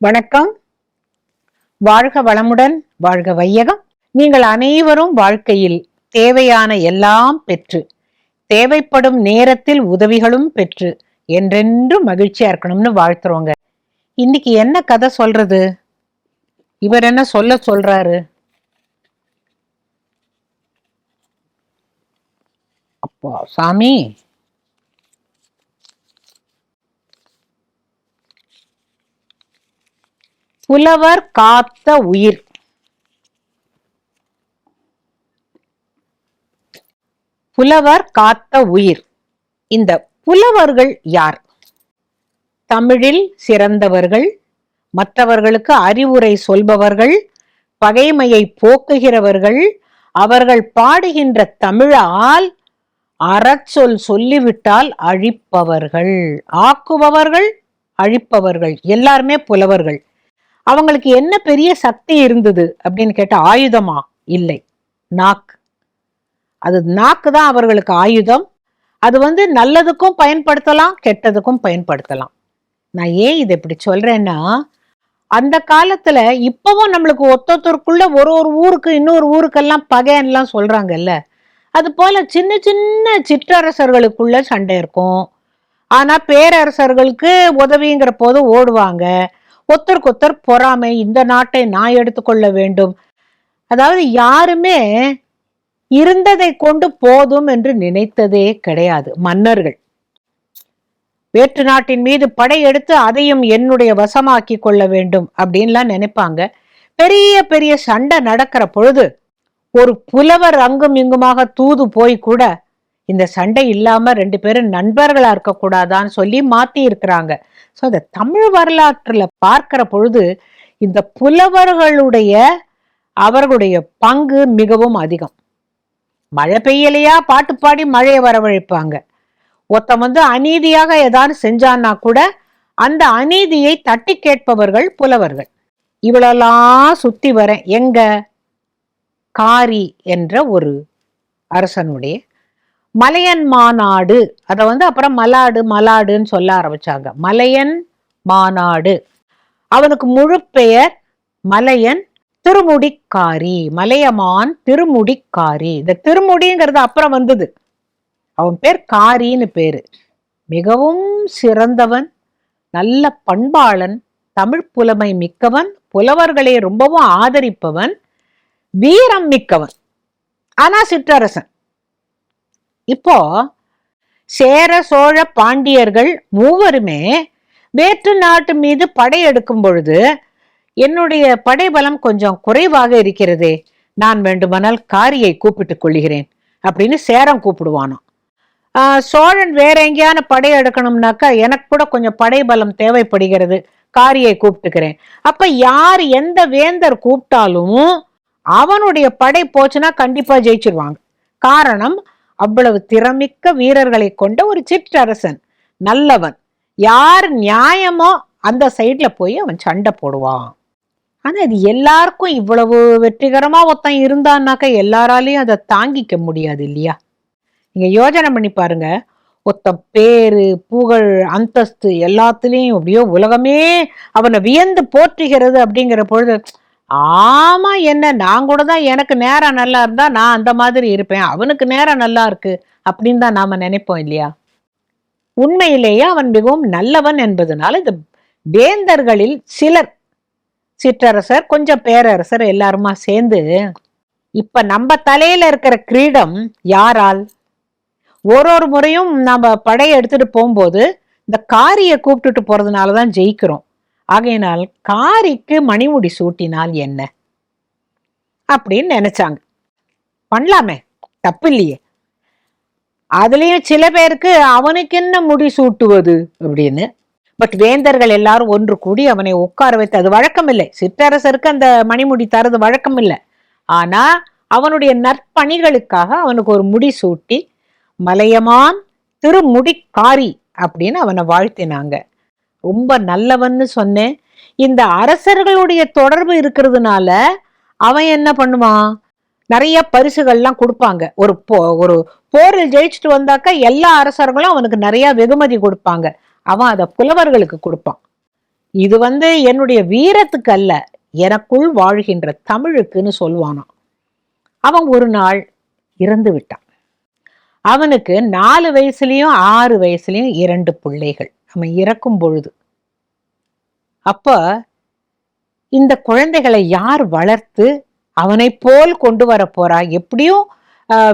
வணக்கம். வாழ்க வளமுடன் வாழ்க வையகம். நீங்கள் அனைவரும் வாழ்க்கையில் தேவையான எல்லாம் பெற்று தேவைப்படும் நேரத்தில் உதவிகளும் பெற்று என்றென்றும் மகிழ்ச்சியா இருக்கணும்னு வாழ்த்துறோங்க. இன்னைக்கு என்ன கதை சொல்றது? இவர் என்ன சொல்ல சொல்றாரு? அப்பா சாமி. புலவர் காத்த உயிர். புலவர் காத்த உயிர். இந்த புலவர்கள் யார்? தமிழில் சிறந்தவர்கள் மற்றவர்களுக்கு அறிவுரை சொல்பவர்கள் பகைமையை போக்குகிறவர்கள் அவர்கள் பாடுகின்ற தமிழால் அறச்சொல் சொல்லிவிட்டால் அழிப்பவர்கள். ஆக்குபவர்கள் அழிப்பவர்கள். எல்லாருமே புலவர்கள். அவங்களுக்கு என்ன பெரிய சக்தி இருந்தது அப்படின்னு கேட்ட ஆயுதமா? இல்லை. நாக்கு. அது நாக்கு தான் அவர்களுக்கு ஆயுதம். அது வந்து நல்லதுக்கும் பயன்படுத்தலாம் கெட்டதுக்கும் பயன்படுத்தலாம். நான் ஏன் இதை இப்படி சொல்றேன்னா அந்த காலத்துல இப்பவும் நம்மளுக்கு ஒத்தொத்தருக்குள்ள ஒரு ஒரு ஊருக்கு இன்னொரு ஊருக்கெல்லாம் பகைன்லாம் சொல்றாங்கல்ல. அது போல சின்ன சின்ன சிற்றரசர்களுக்குள்ள சண்டை இருக்கும். ஆனா பேரரசர்களுக்கு உதவிங்கிற போது ஓடுவாங்க. ஒத்தருக்கு ஒத்தர் பொறாமை இந்த நாட்டை நான் எடுத்துக்கொள்ள வேண்டும். அதாவது யாருமே இருந்ததை கொண்டு போதும் என்று நினைத்ததே கிடையாது மன்னர்கள். வேற்று நாட்டின் மீது படையெடுத்து அதையும் என்னுடைய வசமாக்கி கொள்ள வேண்டும் அப்படின்லாம் நினைப்பாங்க. பெரிய பெரிய சண்டை நடக்கிற பொழுது ஒரு புலவர் அங்கும் இங்குமாக தூது போய் கூட இந்த சண்டை இல்லாம ரெண்டு பேரும் நண்பர்களா இருக்கக்கூடாதான்னு சொல்லி மாத்தி இருக்கிறாங்க. ஸோ அந்த தமிழ் வரலாற்றில் பார்க்கிற பொழுது இந்த புலவர்களுடைய அவர்களுடைய பங்கு மிகவும் அதிகம். மழை பெய்யலையா? பாட்டு பாடி மழையை வரவழைப்பாங்க. ஒருத்தன் வந்து அநீதியாக ஏதாவது செஞ்சான்னா கூட அந்த அநீதியை தட்டி கேட்பவர்கள் புலவர்கள். இவ்வளெல்லாம் சுத்தி வரேன் எங்க? காரி என்ற ஒரு அரசனுடைய மலையன் மாநாடு. அதை வந்து அப்புறம் மலாடு மலாடுன்னு சொல்ல ஆரம்பிச்சாங்க. மலையன் மாநாடு. அவனுக்கு முழு பெயர் மலையன் திருமுடிக்காரி மலையமான் திருமுடிக்காரி. இந்த திருமுடிங்கிறது அப்புறம் வந்தது. அவன் பேர் காரின்னு பேரு. மிகவும் சிறந்தவன் நல்ல பண்பாளன் தமிழ் புலமை மிக்கவன் புலவர்களை ரொம்பவும் ஆதரிப்பவன் வீரம் மிக்கவன். ஆனா சிற்றரசன். இப்போ சேர சோழ பாண்டியர்கள் மூவருமே வேற்று நாட்டு மீது படையெடுக்கும் பொழுது என்னுடைய படைபலம் கொஞ்சம் குறைவாக இருக்கிறதே. நான் வேண்டுமானால் காரியை கூப்பிட்டுக் கொள்கிறேன் அப்படின்னு சேரம் கூப்பிடுவானோ சோழன் வேற எங்கேயான படையெடுக்கணும்னாக்கா எனக்கு கூட கொஞ்சம் படைபலம் தேவைப்படுகிறது. காரியை கூப்பிட்டுக்கிறேன். அப்ப யார் எந்த வேந்தர் கூப்பிட்டாலும் அவனுடைய படை போச்சுன்னா கண்டிப்பா ஜெயிச்சிருவாங்க. காரணம் அவ்வளவு திறமிக்க வீரர்களை கொண்ட ஒரு சிற்றரசன் நல்லவன். யார் நியாயமோ அந்த சைட்ல போய் அவன் சண்டை போடுவான். ஆனா இது எல்லாருக்கும் இவ்வளவு வெற்றிகரமா ஒருத்தன் இருந்தான்னாக்கா எல்லாராலையும் அதை தாங்கிக்க முடியாது இல்லையா? நீங்க யோசனை பண்ணி பாருங்க. ஒருத்தன் பேரு புகழ் அந்தஸ்து எல்லாத்துலேயும் அப்படியோ உலகமே அவனை வியந்து போற்றுகிறது அப்படிங்கிற பொழுது ஆமா என்ன நான் கூட தான் எனக்கு நேரம் நல்லா இருந்தா நான் அந்த மாதிரி இருப்பேன். அவனுக்கு நேரம் நல்லா இருக்கு அப்படின்னு தான் நாம நினைப்போம் இல்லையா? உண்மையிலேயே அவன் மிகவும் நல்லவன் என்பதனால இந்த வேந்தர்களில் சிலர் சிற்றரசர் கொஞ்சம் பேரரசர் எல்லாருமா சேர்ந்து இப்ப நம்ம தலையில இருக்கிற கிரீடம் யாரால்? ஒரு ஒரு முறையும் நம்ம படையை எடுத்துட்டு போகும்போது இந்த காரியை கூப்பிட்டுட்டு போறதுனால தான் ஜெயிக்கிறோம். ஆகையினால் காரிக்கு மணிமுடி சூட்டினால் என்ன? அப்படின்னு நினைச்சாங்க. பண்ணலாமே தப்பு இல்லையே அதுலேயும் சில பேருக்கு அவனுக்கு என்ன முடி சூட்டுவது அப்படின்னு. பட் வேந்தர்கள் எல்லாரும் ஒன்று கூடி அவனை உட்கார வைத்து அது வழக்கம் இல்லை சிற்றரசருக்கு அந்த மணிமுடி தரது வழக்கம் இல்லை ஆனா அவனுடைய நற்பணிகளுக்காக அவனுக்கு ஒரு முடி சூட்டி மலையமான் திருமுடிக்காரி அப்படின்னு அவனை வாழ்த்தினாங்க. ரொம்ப நல்லவன்னு சொன்னேன். இந்த அரசர்களுடைய தொடர்பு இருக்கிறதுனால அவன் என்ன பண்ணுவான்? நிறைய பரிசுகள்லாம் கொடுப்பாங்க. ஒரு போ ஒரு போரில் ஜெயிச்சுட்டு வந்தாக்கா எல்லா அரசர்களும் அவனுக்கு நிறைய வெகுமதி கொடுப்பாங்க. அவன் அதை புலவர்களுக்கு கொடுப்பான். இது வந்து என்னுடைய வீரத்துக்கு அல்ல எனக்குள் வாழ்கின்ற தமிழுக்குன்னு சொல்லுவானான் அவன் ஒரு நாள் இறந்து விட்டான். அவனுக்கு நாலு வயசுலயும் ஆறு வயசுலயும் இரண்டு பிள்ளைகள். அவன் இறக்கும் பொழுது. அப்ப இந்த குழந்தைகளை யார் வளர்த்து அவனை போல் கொண்டு வர போறா? எப்படியும்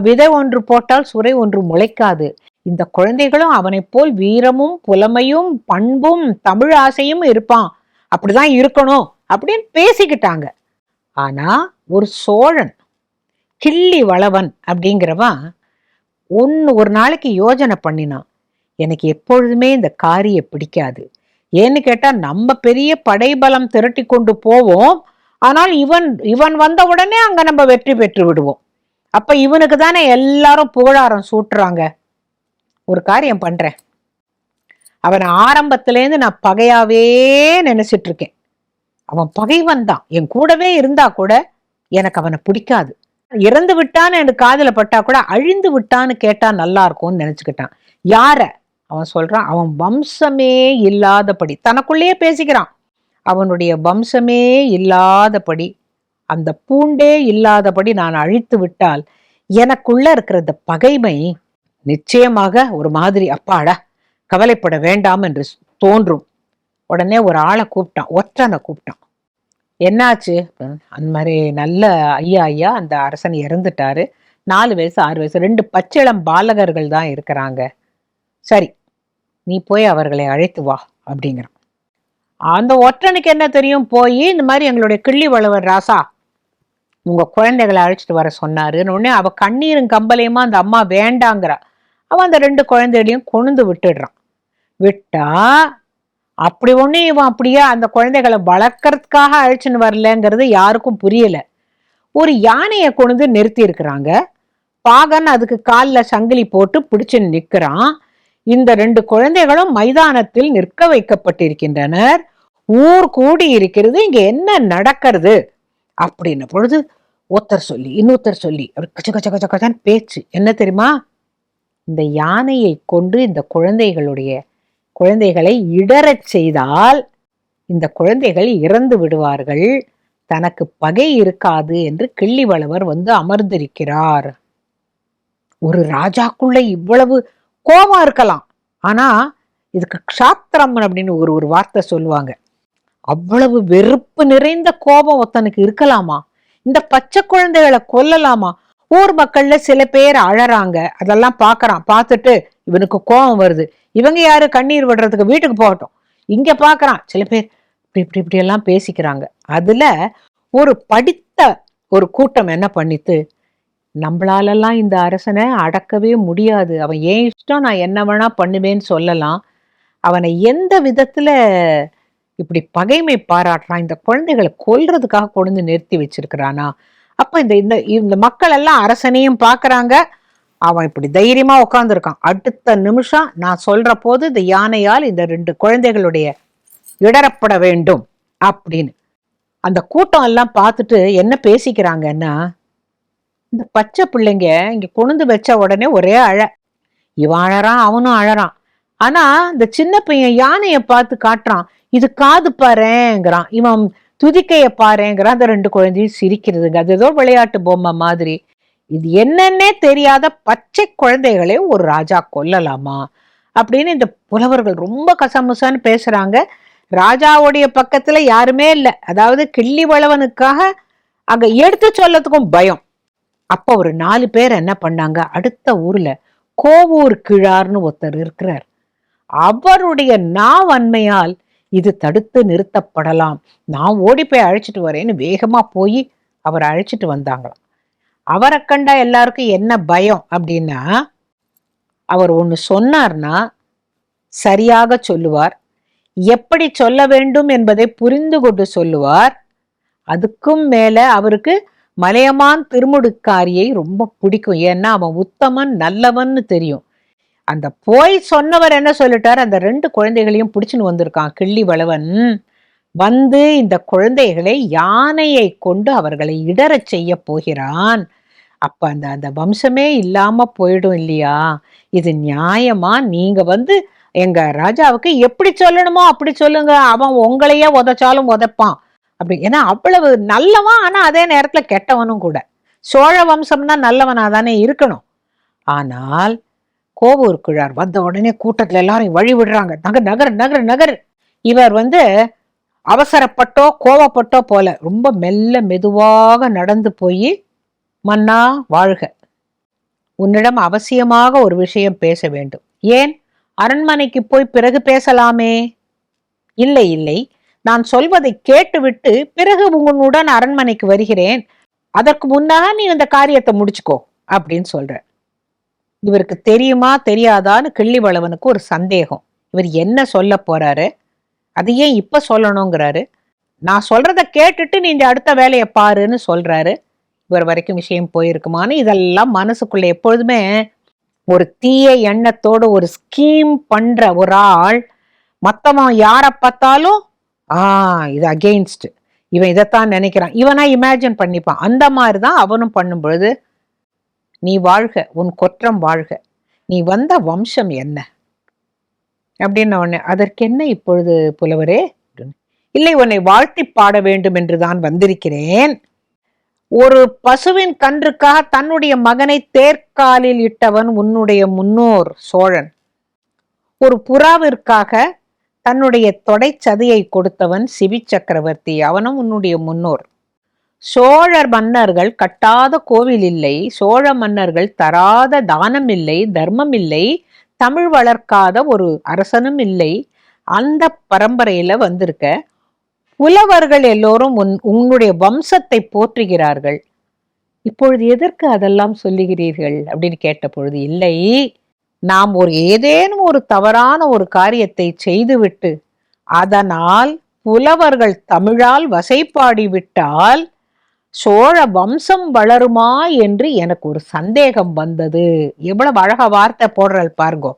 விதை ஒன்று போட்டால் சுரை ஒன்று முளைக்காது. இந்த குழந்தைகளும் அவனை போல் வீரமும் புலமையும் பண்பும் தமிழ் ஆசையும் இருப்பான். அப்படிதான் இருக்கணும் அப்படின்னு பேசிக்கிட்டாங்க. ஆனா ஒரு சோழன் கிள்ளி வளவன் அப்படிங்கிறவன் ஒன்று ஒரு நாளைக்கு யோஜனை பண்ணினான். எனக்கு எப்பொழுதுமே இந்த காரிய பிடிக்காது. ஏன்னு கேட்டால் நம்ம பெரிய படைபலம் திரட்டி கொண்டு போவோம். ஆனால் இவன் இவன் வந்த உடனே அங்க நம்ம வெற்றி பெற்று விடுவோம். அப்போ இவனுக்கு தானே எல்லாரும் புகழாரம் சூட்டுறாங்க. ஒரு காரியம் பண்ணுறேன் அவன் ஆரம்பத்துலேருந்து நான் பகையாவே நினச்சிட்டு இருக்கேன் அவன் பகைவன் தான். என் கூடவே இருந்தா கூட எனக்கு அவனை பிடிக்காது. இறந்து விட்டான்னு எனக்கு காதில் பட்டா கூட அழிந்து விட்டான்னு கேட்டா நல்லா இருக்கும்னு நினச்சிக்கிட்டான். யார? அவன் சொல்றான் அவன் வம்சமே இல்லாதபடி. தனக்குள்ளேயே பேசிக்கிறான். அவனுடைய வம்சமே இல்லாதபடி அந்த பூண்டே இல்லாதபடி நான் அழித்து விட்டால் எனக்குள்ள இருக்கிற இந்த பகைமை நிச்சயமாக ஒரு மாதிரி அப்பாடா கவலைப்பட வேண்டாம் என்று தோன்றும். உடனே ஒரு ஆளை கூப்பிட்டான் ஒற்றனை கூப்பிட்டான். என்னாச்சு? அந்த மாதிரி நல்ல ஐயா ஐயா அந்த அரசன் இறந்துட்டாரு. நாலு வயசு ஆறு வயசு ரெண்டு பச்சிளம் பாலகர்கள் தான் இருக்கிறாங்க. சரி நீ போய் அவர்களை அழைத்து வா அப்படிங்கிறான். அந்த ஒற்றனுக்கு என்ன தெரியும்? போய் இந்த மாதிரி எங்களுடைய கிள்ளி வளவர் ராசா உங்க குழந்தைகளை அழைச்சிட்டு வர சொன்னாருன்னு உடனே அவ கண்ணீரும் கம்பலையுமா அந்த அம்மா வேண்டாங்கிறா. அவன் அந்த ரெண்டு குழந்தைகளையும் கொழுந்து விட்டுடுறான். விட்டா அப்படி ஒன்று இவன் அப்படியே அந்த குழந்தைகளை வளர்க்கறதுக்காக அழைச்சின்னு வரலங்கிறது யாருக்கும் புரியல. ஒரு யானையை கொண்டு நிறுத்தி இருக்கிறாங்க. பாகன் அதுக்கு காலில் சங்கிலி போட்டு பிடிச்சு நிற்கிறான் இந்த ரெண்டு குழந்தைகளும் மைதானத்தில் நிற்க வைக்கப்பட்டிருக்கின்றனர். ஊர் கூடி இருக்கிறது இங்க என்ன நடக்கிறது? அப்படின்ன பொழுது ஒருத்தர் சொல்லி இன்னொருத்தர் சொல்லி அப்படி கச்ச கச்ச கச்ச பேச்சு. என்ன தெரியுமா? இந்த யானையை கொண்டு இந்த குழந்தைகளுடைய குழந்தைகளை இடறச் செய்தால் இந்த குழந்தைகள் இறந்து விடுவார்கள். தனக்கு பகை இருக்காது என்று கிள்ளிவளவர் வந்து அமர்ந்திருக்கிறார். ஒரு ராஜாக்குள்ள இவ்வளவு கோபம் இருக்கலாம். ஆனா இதுக்கு க்ஷாத்திரம் அப்படின்னு ஒரு ஒரு வார்த்தை சொல்லுவாங்க. அவ்வளவு வெறுப்பு நிறைந்த கோபம் ஒருத்தனுக்கு இருக்கலாமா? இந்த பச்சை குழந்தைகளை கொல்லலாமா? ஊர் மக்கள்ல சில பேர் அழறாங்க. அதெல்லாம் பார்க்கறான் பார்த்துட்டு இவனுக்கு கோபம் வருது. இவங்க யாரு? கண்ணீர் விடுறதுக்கு வீட்டுக்கு போகட்டும். இங்க பார்க்கறான் சில பேர் இப்படி இப்படி இப்படி எல்லாம் பேசிக்கிறாங்க. அதுல ஒரு படித்த ஒரு கூட்டம் என்ன பண்ணித்து நம்மளாலெல்லாம் இந்த அரசனை அடக்கவே முடியாது. அவன் ஏன் இஷ்டம்? நான் என்ன வேணா பண்ணுவேன்னு சொல்லலாம். அவனை எந்த விதத்துல இப்படி பகைமை பாராட்டுறான்? இந்த குழந்தைகளை கொல்றதுக்காக கொண்டு வந்து நிறுத்தி வச்சிருக்கிறானா? அப்ப இந்த இந்த இந்த மக்கள் எல்லாம் அரசனையும் பாக்குறாங்க. அவன் இப்படி தைரியமா உட்காந்துருக்கான் அடுத்த நிமிஷம் நான் சொல்ற போது இந்த யானையால் இந்த ரெண்டு குழந்தைகளுடைய இடரப்பட வேண்டும் அப்படின்னு. அந்த கூட்டம் எல்லாம் பார்த்துட்டு என்ன பேசிக்கிறாங்கன்னா இந்த பச்சை பிள்ளைங்க இங்க கொண்டு வச்ச உடனே ஒரே அழ. இவன் அழறான் அவனும் அழறான். ஆனா இந்த சின்ன பையன் யானைய பார்த்து காட்டுறான். இது காது பாருங்கிறான் இவன் துதிக்கைய பாருங்கிறான் அந்த ரெண்டு குழந்தையும் சிரிக்கிறதுங்க. அது ஏதோ விளையாட்டு பொம்மை மாதிரி. இது என்னன்னே தெரியாத பச்சை குழந்தைகளே ஒரு ராஜா கொல்லலாமா? அப்படின்னு இந்த புலவர்கள் ரொம்ப கசமுசான்னு பேசுறாங்க. ராஜாவுடைய பக்கத்துல யாருமே இல்லை. அதாவது கிள்ளி வளவனுக்காக அங்க எடுத்து சொல்லத்துக்கும் பயம். அப்ப ஒரு நாலு பேர் என்ன பண்ணாங்க? அடுத்த ஊர்ல கோவூர் கிழார்னு ஒருத்தர் இருக்கிறார். அவருடைய நாவன்மையால் இது தடுத்து நிறுத்தப்படலாம். நான் ஓடி போய் அழைச்சிட்டு வரேன்னு வேகமா போய் அவரை அழைச்சிட்டு வந்தாங்களாம். அவரை கண்டா எல்லாருக்கும் என்ன பயம் அப்படின்னா அவர் ஒன்று சொன்னார்னா சரியாக சொல்லுவார். எப்படி சொல்ல வேண்டும் என்பதை புரிந்து கொண்டு சொல்லுவார். அதுக்கும் மேல அவருக்கு மலையமான் திருமுடுக்காரியை ரொம்ப பிடிக்கும். ஏன்னா அவன் உத்தமன் நல்லவன்னு தெரியும். அந்த போய் சொன்னவர் என்ன சொல்லிட்டார்? அந்த ரெண்டு குழந்தைகளையும் பிடிச்சின்னு வந்திருக்கான் கிள்ளி வளவன். வந்து இந்த குழந்தைகளை யானையை கொண்டு அவர்களை இடறச் செய்ய போகிறான். அப்ப அந்த அந்த வம்சமே இல்லாம போயிடும் இல்லையா? இது நியாயமா? நீங்க வந்து எங்க ராஜாவுக்கு எப்படி சொல்லணுமோ அப்படி சொல்லுங்க. அவன் உங்களையே உதைச்சாலும் உதைப்பான். அப்படி ஏன்னா அவ்வளவு நல்லவன் ஆனா அதே நேரத்துல கெட்டவனும் கூட. சோழ வம்சம்னா நல்லவனா தானே இருக்கணும். ஆனால் கோவூர் கிழார் வந்த உடனே கூட்டத்துல எல்லாரும் வழி விடுறாங்க. நகர் நகர் நகர் நகர். இவர் வந்து அவசரப்பட்டோ கோவப்பட்டோ போல ரொம்ப மெல்ல மெதுவாக நடந்து போய் மன்னா வாழ்க. உன்னிடம் அவசியமாக ஒரு விஷயம் பேச வேண்டும். ஏன்? அரண்மனைக்கு போய் பிறகு பேசலாமே. இல்லை இல்லை. நான் சொல்வதை கேட்டுவிட்டு பிறகு உன்னுடன் அரண்மனைக்கு வருகிறேன். அதற்கு முன்னாக நீ இந்த காரியத்தை முடிச்சுக்கோ அப்படின்னு சொல்ற இவருக்கு தெரியுமா தெரியாதான்னு கிள்ளிவளவனுக்கு ஒரு சந்தேகம். இவர் என்ன சொல்ல போறாரு? அது ஏன் இப்ப சொல்லணுங்கிறாரு. நான் சொல்றத கேட்டுட்டு நீ இந்த அடுத்த வேலையை பாருன்னு சொல்றாரு. இவர் வரைக்கும் விஷயம் போயிருக்குமான்னு இதெல்லாம் மனசுக்குள்ள எப்பொழுதுமே ஒரு தீய எண்ணத்தோட ஒரு ஸ்கீம் பண்ற ஒரு ஆள். மத்தவன் யாரை பார்த்தாலும் ஆ இது அகெயின்ஸ்ட் இவன் இதைத்தான் நினைக்கிறான். இவனா இமேஜின் பண்ணிப்பான். அந்த மாதிரி தான் அவனும் பண்ணும் பொழுது நீ வாழ்க உன் கொற்றம் வாழ்க. நீ வந்த வம்சம் என்ன? அப்படின்னு உடனே அதற்கென்ன இப்பொழுது புலவரே? இல்லை உன்னை வாழ்த்தி பாட வேண்டும் என்று தான் வந்திருக்கிறேன். ஒரு பசுவின் கன்றுக்காக தன்னுடைய மகனை தேர்காலில் இட்டவன் உன்னுடைய முன்னோர் சோழன். ஒரு புறாவிற்காக தன்னுடைய தொடை கொடுத்தவன் சிவி சக்கரவர்த்தி. அவனும் உன்னுடைய முன்னோர். சோழர் மன்னர்கள் கட்டாத கோவில் இல்லை. சோழ மன்னர்கள் தராத தானம் இல்லை. தர்மம் இல்லை. தமிழ் வளர்க்காத ஒரு அரசனும் இல்லை. அந்த பரம்பரையில வந்திருக்க புலவர்கள் எல்லோரும் உன் உன்னுடைய வம்சத்தை போற்றுகிறார்கள். இப்பொழுது எதற்கு அதெல்லாம் சொல்லுகிறீர்கள்? அப்படின்னு கேட்ட பொழுது இல்லை. நாம் ஒரு ஏதேனும் ஒரு தவறான ஒரு காரியத்தை செய்துவிட்டு அதனால் புலவர்கள் தமிழால் வசைப்பாடி விட்டால் சோழ வம்சம் வளருமா என்று எனக்கு ஒரு சந்தேகம் வந்தது. எவ்வளவு அழக வார்த்தை போடுறல் பாருங்கோ.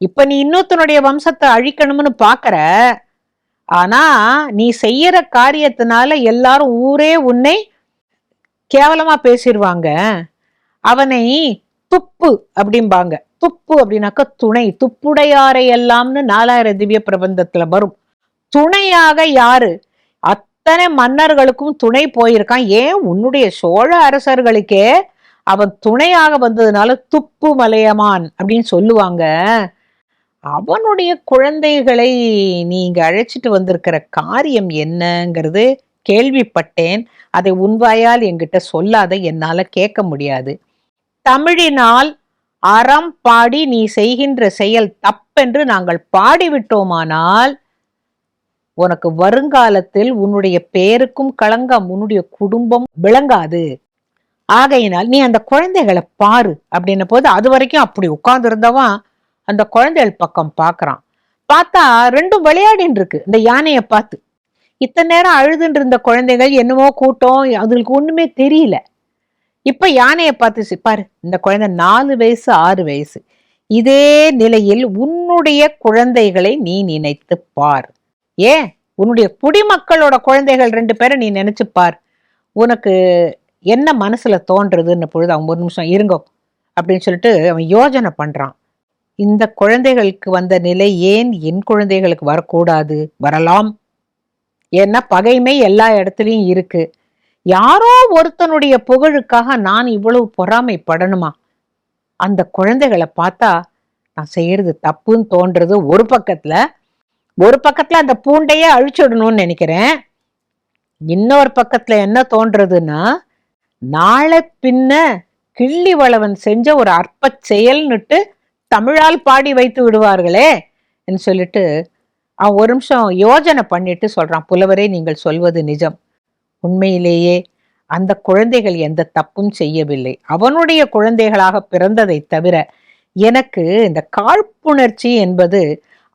இப்ப நீ இன்னொருத்தனுடைய வம்சத்தை அழிக்கணும்னு பாக்குற. ஆனா நீ செய்யற காரியத்தினால எல்லாரும் ஊரே உன்னை கேவலமா பேசிடுவாங்க அவனை துப்பு அப்படிம்பாங்க. துப்பு அப்படின்னாக்க துணை. துப்புடையாரை எல்லாம்னு நாலாயிரம் திவ்ய பிரபந்தத்துல வரும். துணையாக யாரு? அத்தனை மன்னர்களுக்கும் துணை போயிருக்கான். ஏன்? உன்னுடைய சோழ அரசர்களுக்கே அவன் துணையாக வந்ததுனால துப்பு மலையமான் அப்படின்னு சொல்லுவாங்க. அவனுடைய குழந்தைகளை நீங்க அழைச்சிட்டு வந்திருக்கிற காரியம் என்னங்கிறது கேள்விப்பட்டேன். அதை உன்வாயால் என்கிட்ட சொல்லாத என்னால கேட்க முடியாது. தமிழினால் அறம் பாடி நீ செய்கின்ற செயல் தப்பென்று நாங்கள் பாடிவிட்டோமானால் உனக்கு வருங்காலத்தில் உன்னுடைய பேருக்கும் களங்கம் உன்னுடைய குடும்பம் விளங்காது. ஆகையினால் நீ அந்த குழந்தைகளை பாரு அப்படின்ன போது அது வரைக்கும் அப்படி உட்கார்ந்துருந்தவன் அந்த குழந்தைகள் பக்கம் பார்க்குறான். பார்த்தா ரெண்டும் விளையாடின்னு இருக்கு இந்த யானையை பார்த்து. இத்தனை நேரம் அழுதுன்னு இருந்த குழந்தைகள் என்னமோ கூட்டம் அதுகளுக்கு ஒண்ணுமே தெரியல. இப்ப யானையை பார்த்து பாரு இந்த குழந்தை நாலு வயசு ஆறு வயசு. இதே நிலையில் உன்னுடைய குழந்தைகளை நீ நினைத்து பார். ஏன்? உன்னுடைய குடிமக்களோட குழந்தைகள் ரெண்டு பேரை நீ நினைச்சு பார். உனக்கு என்ன மனசுல தோன்றதுன்னு பொழுது அவன் ஒரு நிமிஷம் இருங்கோ அப்படின்னு சொல்லிட்டு அவன் யோஜனை பண்றான். இந்த குழந்தைகளுக்கு வந்த நிலை ஏன் என் குழந்தைகளுக்கு வரக்கூடாது? வரலாம். ஏன்னா பகைமை எல்லா இடத்துலையும் இருக்குது யாரோ ஒருத்தனுடைய புகழுக்காக நான் இவ்வளவு பொறாமைப்படணுமா? அந்த குழந்தைகளை பார்த்தா நான் செய்யறது தப்புன்னு தோன்றது ஒரு பக்கத்துல ஒரு பக்கத்துல அந்த பூண்டையே அழிச்சிடணும்னு நினைக்கிறேன். இன்னொரு பக்கத்துல என்ன தோன்றதுன்னா நாளை பின்ன கிள்ளி வளவன் செஞ்ச ஒரு அற்ப செயல்னுட்டு தமிழால் பாடி வைத்து விடுவார்களே என்று சொல்லிட்டு அவன் ஒரு நிமிஷம் யோஜனை பண்ணிட்டு சொல்றான் புலவரே நீங்கள் சொல்வது நிஜம். உண்மையிலேயே அந்த குழந்தைகள் எந்த தப்பும் செய்யவில்லை. அவனுடைய குழந்தைகளாக பிறந்ததை தவிர எனக்கு இந்த காழ்ப்புணர்ச்சி என்பது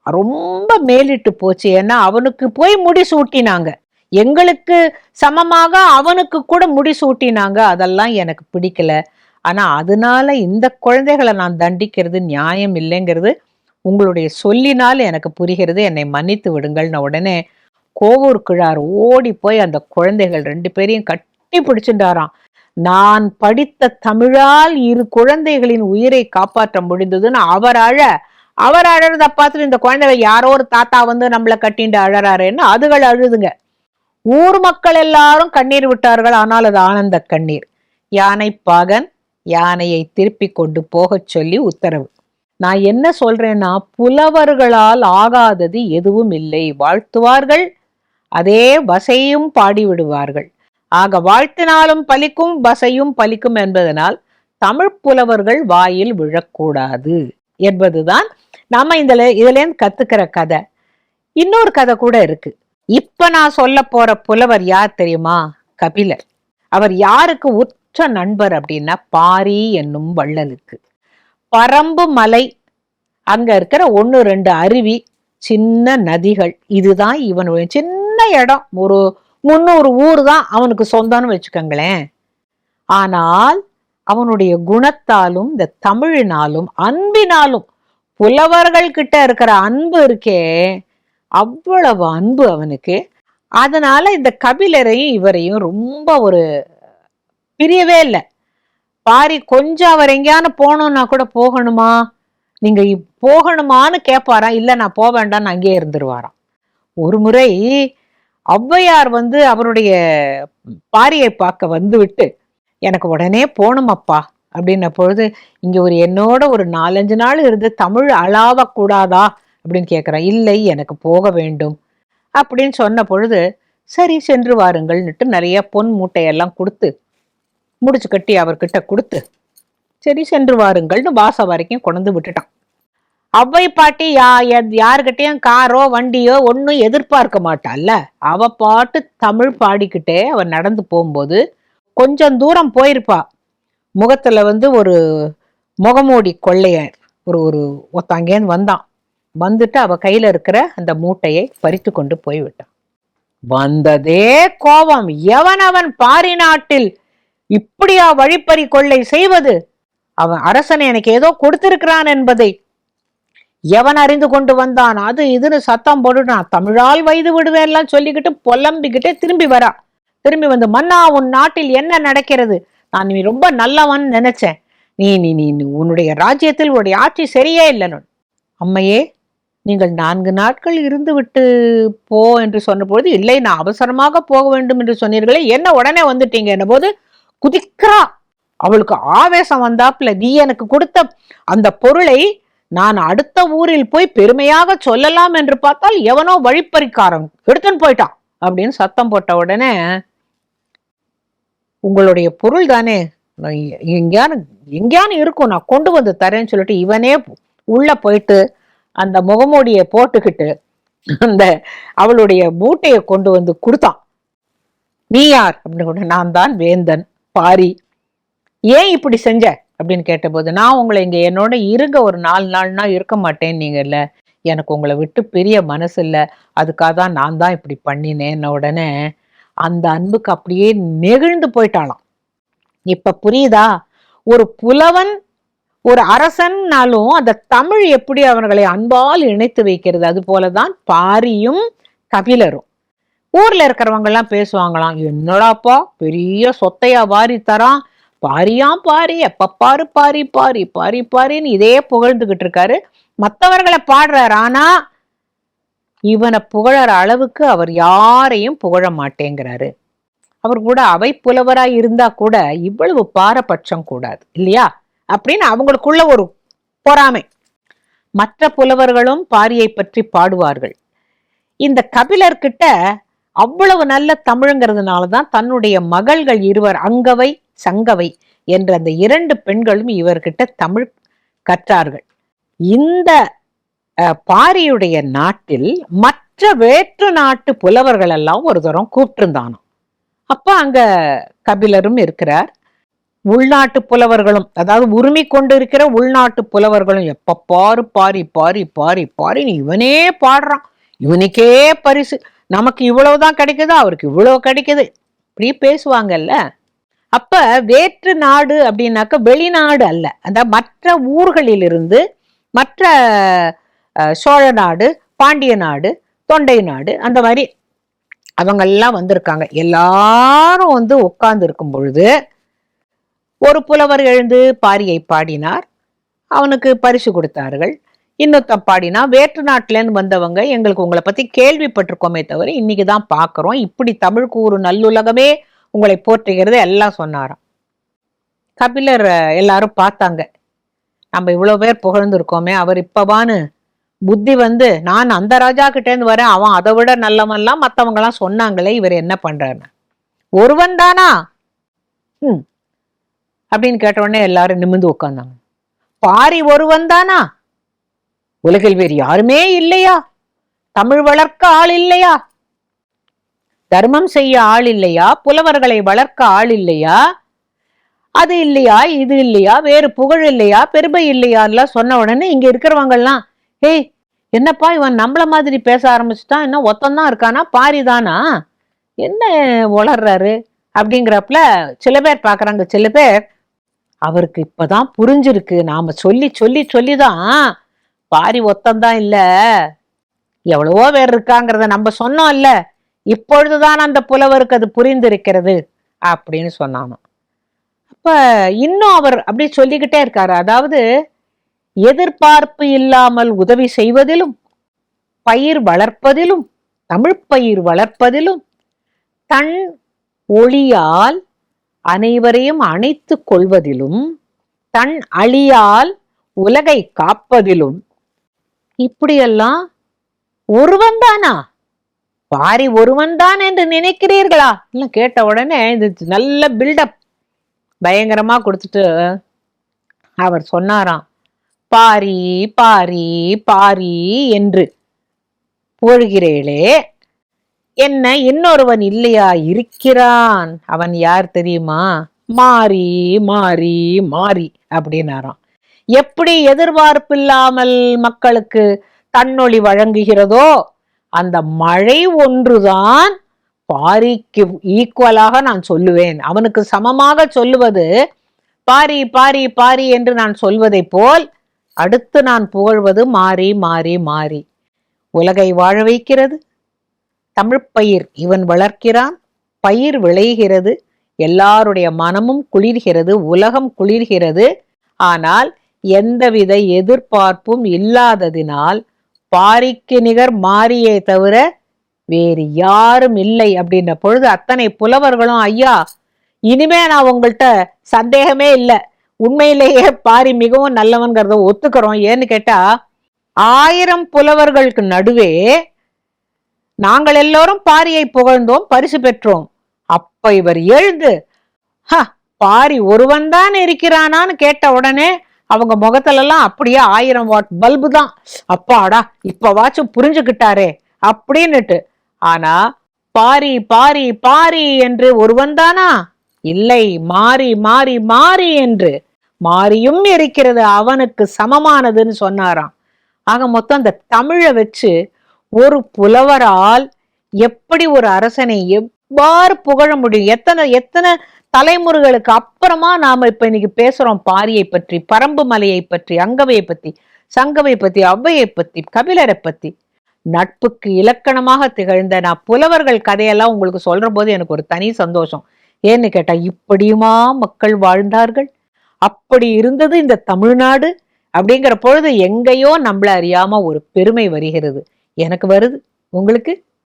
ரொம்ப மேலிட்டு போச்சு. ஏன்னா அவனுக்கு போய் முடி சூட்டினாங்க எங்களுக்கு சமமாக அவனுக்கு கூட முடி சூட்டினாங்க அதெல்லாம் எனக்கு பிடிக்கல. ஆனா அதனால இந்த குழந்தைகளை நான் தண்டிக்கிறது நியாயம் இல்லைங்கிறது உங்களுடைய சொல்லினால் எனக்கு புரிகிறது. என்னை மன்னித்து விடுங்கள்னு உடனே கோவூர் கிழார் ஓடி போய் அந்த குழந்தைகள் ரெண்டு பேரையும் கட்டி பிடிச்சிட்டாராம் நான் படித்த தமிழால் இரு குழந்தைகளின் உயிரை காப்பாற்ற முடிந்ததுன்னு அவர் அழ அவர் அழறத பார்த்துட்டு இந்த குழந்தைகள் யாரோ ஒரு தாத்தா வந்து நம்மளை கட்டிண்டு அழறாருன்னு அதுகள் அழுதுங்க. ஊர் மக்கள் எல்லாரும் கண்ணீர் விட்டார்கள் ஆனால் அது ஆனந்த கண்ணீர். யானை பாகன் யானையை திருப்பி கொண்டு போகச் சொல்லி உத்தரவு. நான் என்ன சொல்றேன்னா புலவர்களால் ஆகாதது எதுவும் இல்லை. வாழ்த்துவார்கள். அதே வசையும் பாடிவிடுவார்கள். ஆக வாழ்த்தினாலும் பலிக்கும் வசையும் பலிக்கும் என்பதனால் தமிழ் புலவர்கள் வாயில் விழக்கூடாது என்பதுதான் நாம இதுல கத்துக்கிற கதை. இன்னொரு கதை கூட இருக்கு. இப்ப நான் சொல்ல போற புலவர் யார் தெரியுமா? கபிலர். அவர் யாருக்கு உற்ற நண்பர் அப்படின்னா பாரி என்னும் வள்ளலுக்கு. பரம்பு மலை அங்க இருக்கிற ஒன்னு ரெண்டு அருவி சின்ன நதிகள் இதுதான் இவனுடைய சின்ன இடம். ஒரு முன்னூறு ஊர் தான் அவனுக்கு சொந்தம்னு வச்சுக்கோங்களேன். ஆனால் அவனுடைய குணத்தாலும் இந்த தமிழினாலும் அன்பினாலும் புலவர்கள் கிட்ட இருக்கிற அன்பு இருக்கே அவ்வளவு அன்பு அவனுக்கு. அதனால இந்த கபிலரையும் இவரையும் ரொம்ப ஒரு பிரியவே இல்லை. பாரி கொஞ்சம் அவர் எங்கேயானு போகணும்னா கூட போகணுமா? நீங்க போகணுமான்னு கேட்பாராம் இல்ல நான் போக வேண்டாம்னு அங்கேயே இருந்துருவாராம். ஒரு முறை ஔவையார் வந்து அவருடைய பாரியை பார்க்க வந்துவிட்டு எனக்கு உடனே போகணுமப்பா அப்படின்ன பொழுது இங்கே ஒரு என்னோட ஒரு நாலஞ்சு நாள் இருந்து தமிழ் அழாவக்கூடாதா? அப்படின்னு கேட்குறான் இல்லை எனக்கு போக வேண்டும் அப்படின்னு சொன்ன பொழுது சரி சென்று வாருங்கள்னுட்டு நிறைய பொன் மூட்டையெல்லாம் கொடுத்து முடிச்சு கட்டி அவர்கிட்ட கொடுத்து சரி சென்று வாருங்கள்னு வாசம் வரைக்கும் கொண்டு விட்டுட்டான். அவ்வை பாட்டி யா யாருக்கிட்டையும் காரோ வண்டியோ ஒன்றும் எதிர்பார்க்க மாட்டாள்ல. அவ பாட்டு தமிழ் பாடிக்கிட்டே அவ நடந்து போகும்போது கொஞ்சம் தூரம் போயிருப்பா. முகத்தில் வந்து ஒரு முகமூடி கொள்ளையர் ஒரு ஒரு ஒருத்தன் வந்தான். வந்துட்டு அவ கையில் இருக்கிற அந்த மூட்டையை பறித்து கொண்டு போய்விட்டான் வந்ததே கோபம். எவன் அவன் பாரி நாட்டில் இப்படியா வழிப்பறி கொள்ளை செய்வது? அவன் அரசன் எனக்கு ஏதோ கொடுத்திருக்கிறான் என்பதை எவன் அறிந்து கொண்டு வந்தான்? அது இதுன்னு சத்தம் போட்டு தமிழால் வயது விடுவேன்லாம் சொல்லிக்கிட்டு புலம்பிக்கிட்டே திரும்பி வரா. திரும்பி வந்து மன்னா உன் நாட்டில் என்ன நடக்கிறது? நான் நீ ரொம்ப நல்லவன் நினைச்சேன். நீ நீ நீ உன்னுடைய ராஜ்யத்தில் உன்னுடைய ஆட்சி சரியே இல்லைன்னு அம்மையே நீங்கள் நான்கு நாட்கள் இருந்துவிட்டு போ என்று சொன்னபோது இல்லை நான் அவசரமாக போக வேண்டும் என்று சொன்னீர்களே. என்ன உடனே வந்துட்டீங்க? என்ன போது குதிக்கிறா. அவளுக்கு ஆவேசம் வந்தாப்புல நீ எனக்கு கொடுத்த அந்த பொருளை நான் அடுத்த ஊரில் போய் பெருமையாக சொல்லலாம் என்று பார்த்தால் எவனோ வழிப்பறிக்காரன். எடுத்துன்னு போயிட்டான் அப்படின்னு சத்தம் போட்ட உடனே உங்களுடைய பொருள் தானே? எங்கேயானு எங்கேயானு இருக்கும். நான் கொண்டு வந்து தரேன்னு சொல்லிட்டு இவனே உள்ள போயிட்டு அந்த முகமூடியை போட்டுக்கிட்டு அந்த அவளுடைய மூட்டையை கொண்டு வந்து கொடுத்தான். நீ யார்? அப்படின்னு நான் தான் வேந்தன் பாரி. ஏன் இப்படி செஞ்ச? அப்படின்னு கேட்டபோது நான் உங்களை இங்கே என்னோட இருங்க ஒரு நாலு நாள்னா இருக்க மாட்டேன் நீங்கள்ல எனக்கு உங்களை விட்டு பெரிய மனசு இல்லை. அதுக்காக தான் நான் தான் இப்படி பண்ணினேன் உடனே அந்த அன்புக்கு அப்படியே நெகிழ்ந்து போயிட்டாலாம் இப்ப புரியுதா? ஒரு புலவன் ஒரு அரசன்னாலும் அந்த தமிழ் எப்படி அவர்களை அன்பால் இணைத்து வைக்கிறது அது போலதான் பாரியும் கபிலரும். ஊர்ல இருக்கிறவங்க எல்லாம் பேசுவாங்களாம் என்னடாப்பா பெரிய சொத்தையா வாரி தரான் பாரியாம் பாரி எப்ப பாரு பாரி பாரி பாரி பாரின்னு இதே புகழ்ந்துகிட்டு இருக்காரு. மத்தவர்களை பாடுறாரு. ஆனா இவனை புகழற அளவுக்கு அவர் யாரையும் புகழ மாட்டேங்கிறாரு. அவர் கூட அவை புலவரா இருந்தா கூட இவ்வளவு பாரபட்சம் கூடாது இல்லையா? அப்படின்னு அவங்களுக்குள்ள ஒரு பொறாமை. மற்ற புலவர்களும் பாரியை பற்றி பாடுவார்கள். இந்த கபிலர்கிட்ட அவ்வளவு நல்ல தமிழுங்கிறதுனால தான் தன்னுடைய மகள்கள் இருவர் அங்கவை சங்கவை என்ற அந்த இரண்டு பெண்களும் இவர்கிட்ட தமிழ் கற்றார்கள். இந்த பாரியுடைய நாட்டில் மற்ற வேற்று நாட்டு புலவர்கள் எல்லாம் ஒரு தரம் கூப்பிட்டிருந்தானோ அப்போ அங்க கபிலரும் இருக்கிறார். உள்நாட்டு புலவர்களும் அதாவது உரிமை கொண்டு இருக்கிற உள்நாட்டு புலவர்களும் எப்ப பாரு பாரி பாரி பாரி பாரின்னு இவனே பாடுறான். இவனுக்கே பரிசு. நமக்கு இவ்வளவுதான் கிடைக்குதோ? அவருக்கு இவ்வளவு கிடைக்குது. இப்படி பேசுவாங்கல்ல? அப்ப வேற்று நாடு அப்படின்னாக்க வெளிநாடு அல்ல. அந்த மற்ற ஊர்களிலிருந்து மற்ற சோழ நாடு பாண்டிய நாடு தொண்டை நாடு அந்த மாதிரி அவங்கெல்லாம் வந்திருக்காங்க. எல்லாரும் வந்து உட்கார்ந்து இருக்கும் பொழுது ஒரு புலவர் எழுந்து பாரியை பாடினார். அவனுக்கு பரிசு கொடுத்தார்கள். இன்னொருத்தன் பாடினா வேற்று நாட்டிலேருந்து வந்தவங்க எங்களுக்கு உங்களை பத்தி கேள்விப்பட்டிருக்கோமே தவிர இன்னைக்கு தான் பார்க்குறோம் இப்படி தமிழ் கூறு நல்லுலகமே உங்களை போற்றுகிறது எல்லாம் சொன்னாராம். கபிலர் எல்லாரும் பார்த்தாங்க. நம்ம இவ்வளோ பேர் புகழ்ந்துருக்கோமே அவர் இப்பவான்னு புத்தி வந்து நான் அந்த ராஜா கிட்டேருந்து வரேன் அவன் அதை விட நல்லவன்லாம் மத்தவங்க சொன்னாங்களே இவர் என்ன பண்ணுறாருன்னு ஒருவன் தானா? ம். அப்படின்னு கேட்டவுடனே எல்லாரும் நிமிர்ந்து உட்காந்தாங்க பாரி ஒருவன் தானா? உலகில் வேறு யாருமே இல்லையா? தமிழ் வளர்க்க ஆள் இல்லையா? தர்மம் செய்ய ஆள் இல்லையா? புலவர்களை வளர்க்க ஆள் இல்லையா? அது இல்லையா? இது இல்லையா? வேறு புகழ் இல்லையா? பெருமை இல்லையான்லாம் சொன்ன உடனே இங்க இருக்கிறவங்கள்லாம் ஏய் என்னப்பா இவன் நம்மள மாதிரி பேச ஆரம்பிச்சுட்டான் இன்னும் ஒத்தந்தான் இருக்கானா? பாரிதானா? என்ன உளர்றாரு? அப்படிங்கிறப்பல சில பேர் பார்க்குறாங்க சில பேர் அவருக்கு இப்போதான் புரிஞ்சிருக்கு. நாம சொல்லி சொல்லி சொல்லி தான் பாரி ஒத்தந்தான் இல்லை. எவ்வளவோ பேர் இருக்காங்கிறத நம்ம சொன்னோம் இல்லை இப்பொழுதுதான் அந்த புலவருக்கு அது புரிந்திருக்கிறது அப்படின்னு சொன்னானோ அப்ப இன்னும் அவர் அப்படி சொல்லிக்கிட்டே இருக்காரு. அதாவது எதிர்பார்ப்பு இல்லாமல் உதவி செய்வதிலும் பயிர் வளர்ப்பதிலும் தமிழ் பயிர் வளர்ப்பதிலும் தன் ஒளியால் அனைவரையும் அணைத்து கொள்வதிலும் தன் அழியால் உலகை காப்பதிலும் இப்படியெல்லாம் ஒருவன் தானா? பாரி ஒருவன் தான் என்று நினைக்கிறீர்களா? இல்ல கேட்ட உடனே இது நல்ல பில்டப் பயங்கரமா கொடுத்துட்டு அவர் சொன்னாராம். பாரி பாரி பாரி என்று. புகழ்கிறீளே என்ன இன்னொருவன் இல்லையா இருக்கிறான்? அவன் யார் தெரியுமா? மாறி மாறி மாறி அப்படின்னாராம். எப்படி எதிர்பார்ப்பில்லாமல் மக்களுக்கு தன்னொளி வழங்குகிறதோ அந்த மழை ஒன்றுதான் பாரிக்கு ஈக்குவலாக நான் சொல்லுவேன். அவனுக்கு சமமாக சொல்லுவது பாரி பாரி பாரி என்று நான் சொல்வதைப் போல் அடுத்து நான் புகழ்வது மாறி மாறி மாறி உலகை வாழ வைக்கிறது. தமிழ் பயிர் இவன் வளர்க்கிறான். பயிர் விளைகிறது. எல்லாருடைய மனமும் குளிர்கிறது. உலகம் குளிர்கிறது. ஆனால் எந்தவித எதிர்பார்ப்பும் இல்லாததினால் பாரிக்கு நிகர் மாறியே தவிர வேறு யாரும் இல்லை அப்படின்ற பொழுது அத்தனை புலவர்களும் ஐயா இனிமே நான் உங்கள்கிட்ட சந்தேகமே இல்லை. உண்மையிலேயே பாரி மிகவும் நல்லவன்கிறத ஒத்துக்கிறோம். ஏன்னு கேட்டா ஆயிரம் புலவர்களுக்கு நடுவே நாங்கள் எல்லோரும் பாரியை புகழ்ந்தோம் பரிசு பெற்றோம். அப்ப இவர் எழுந்து "ஹ, பாரி ஒருவன் தான் இருக்கிறானான்னு கேட்ட உடனே அவங்க முகத்துல எல்லாம் அப்படியே ஆயிரம் வாட் பல்பு தான். அப்பாடா இப்பவாச்சும் புரிஞ்சுக்கிட்டாரே அப்படின்னுட்டு. ஆனா பாரி பாரி பாரி என்று ஒருவன் தானா? இல்லை மாறி மாறி மாறி என்று. மாறியும் இருக்கிறது அவனுக்கு சமமானதுன்னு சொன்னாராம். ஆக மொத்தம் அந்த தமிழை வச்சு ஒரு புலவரால் எப்படி ஒரு அரசனை எவ்வாறு புகழ முடியும்? எத்தனை எத்தனை தலைமுறைகளுக்கு அப்புறமா நாம இப்ப இன்னைக்கு பேசுறோம் பாரியை பற்றி பரம்பு மலையை பற்றி அங்கவையை பத்தி சங்கவை பத்தி ஔவையை பத்தி கபிலரை பத்தி. நட்புக்கு இலக்கணமாக திகழ்ந்த நான் புலவர்கள் கதையெல்லாம் உங்களுக்கு சொல்ற போது எனக்கு ஒரு தனி சந்தோஷம். ஏன்னு கேட்டா இப்படியுமா மக்கள் வாழ்ந்தார்கள்? அப்படி இருந்தது இந்த தமிழ்நாடு அப்படிங்கிற பொழுது எங்கேயோ நம்மள அறியாம ஒரு பெருமை வருகிறது. எனக்கு வருது. உங்களுக்கு?